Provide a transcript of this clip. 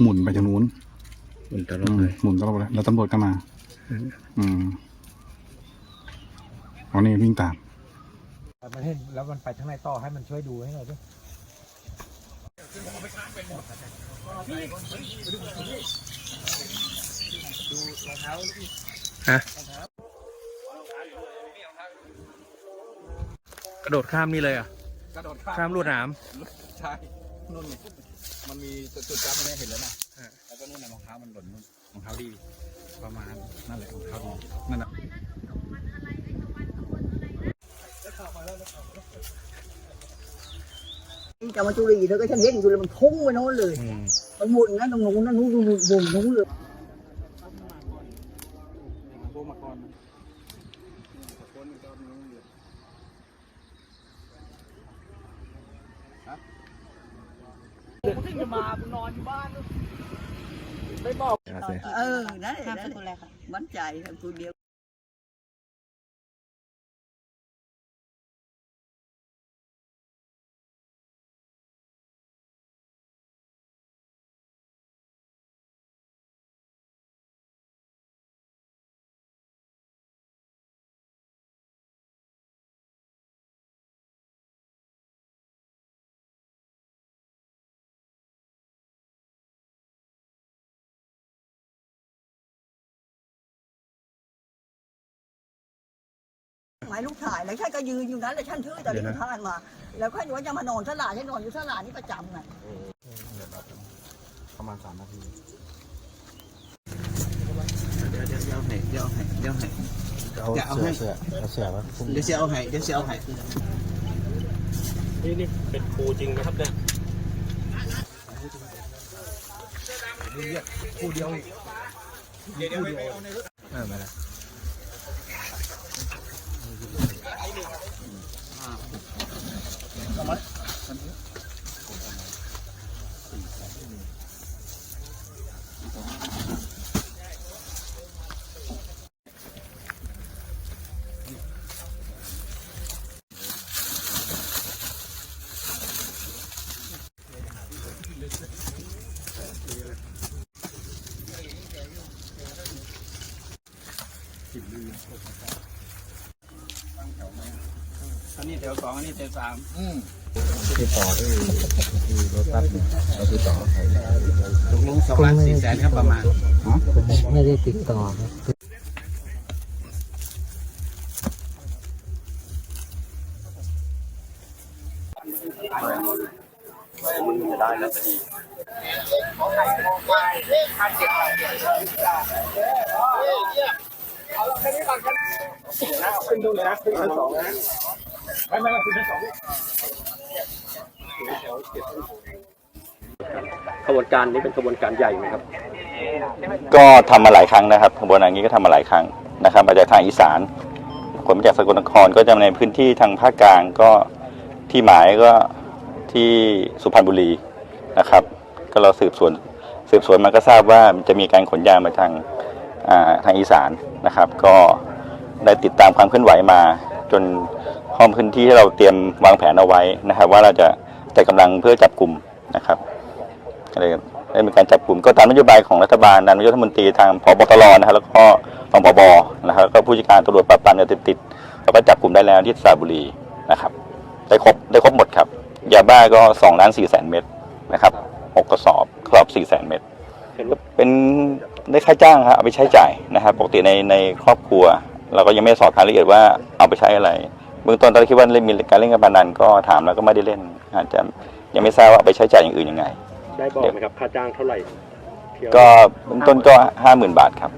หมุนไปทางนู้นมันตลอือดมเลยหมุนตลอดเลยแล้วตำรวจก็มา อืมเอานี่วิ่งตามมันเห็นแล้วมันไปทางไหนต่อให้มันช่วยดูให้หน่อยด้วยกระโดดข้ามนี่เลยอะ กระโดดข้ามลวดหนาม ใช่นู่นไงมันมีจุดจ้ำมันเห็นแล้วนะแล้วก็นู่นน่ะรองเท้ามันหล่นนู่นรองเท้าดี ประมาณนั่นแหละรองเท้าดีนั่นแหละจะมาจุรีเธอก็ฉันเห็นอยู่เลยมันพุ่งไปโน้นเลย มันหมุนนะตรงนู้นนะนู้นนู้นนู้นนู้นเลย พวกมาก่อนนะ เออ นั่นแหละนั่นแหละมั่นใจครับตัวเดียว หมายลูกถ่ายแล้วฉันก็ยืนอยู่นั้นแล้วฉันถือตะลิ่งท่านมา แล้วค่อยว่าจะมานอนสลาฉันนอนอยู่สลานี่ประจำไงประมาณสามนาทีเดี๋ยวเดี๋ยวเอาให้เดี๋ยวเอาให้เดี๋ยวเอาให้จะเอาให้เสือเสือแล้วเดี๋ยวจะเอาให้เดี๋ยวจะเอาให้นี่นี่เป็นครูจริงนะครับเนี่ยอัน นี้แถวสองอันนี้แถวสามที่ต่อที่ที่รถตัดเนี่ยเราที่ต่อใครตกลงสองล้านสี่แสนครับประมาณไม่ได้ติดต่อครับ ขบวนการนี้เป็นขบวนการใหญ่ไหมครับ ก็ทำมาหลายครั้งนะครับขบวนการนี้ก็ทำมาหลายครั้งนะครับมาจากทางอีสานคนมาจากสกลนครก็จะในพื้นที่ทางภาคกลางก็ที่หมายก็ ที่สุพรรณบุรีนะครับ ก็เราสืบสวนสืบสวนมาก็ทราบว่าจะมีการขนยามาทางาทางอีสานนะครับ ก็ได้ติดตามความเคลื่อนไหวมา จนข้อมพื้นที่ที่เราเตรียมวางแผนเอาไว้นะครับ ว่าเราจะจัดกำลังเพื่อจับกลุ่มนะครับก็เลยได้มีการจับกลุ่มก็ตามนโยบายของรัฐบาลนายกรัฐมนตรีทางพบตรนะครับแล้วก็รองผบนะครับแล้วก็ผู้จัดการตำรวจปราบปรามยาเสพติดเราก็จับกลุ่มได้แล้วที่สระบุรีนะครับ ได้ครบได้ครบหมดครับ บ้าก็สองล้านสี่แสนเม็ดนะครับหกกระสอบกระสอบสี่แสนเม็ดเห็นว่าเป็นได้ค่าจ้างครับเอาไปใช้จ่ายนะครับปกติในในครอบครัว เราก็ยังไม่ได้สอบรายละเอียดว่าเอาไปใช้อะไรเบื้องต้นตอนแรกคิดว่าเล่นมีการเล่นการพนันก็ถามแล้วก็ไม่ได้เล่นอาจจะยังไม่ทราบว่าเอาไปใช้จ่ายอย่างอื่นยังไง ได้บอกไหมครับค่าจ้างเท่าไหร่เที่ยวก็เบื้องต้นก็ห้าหมื่นบาทครับ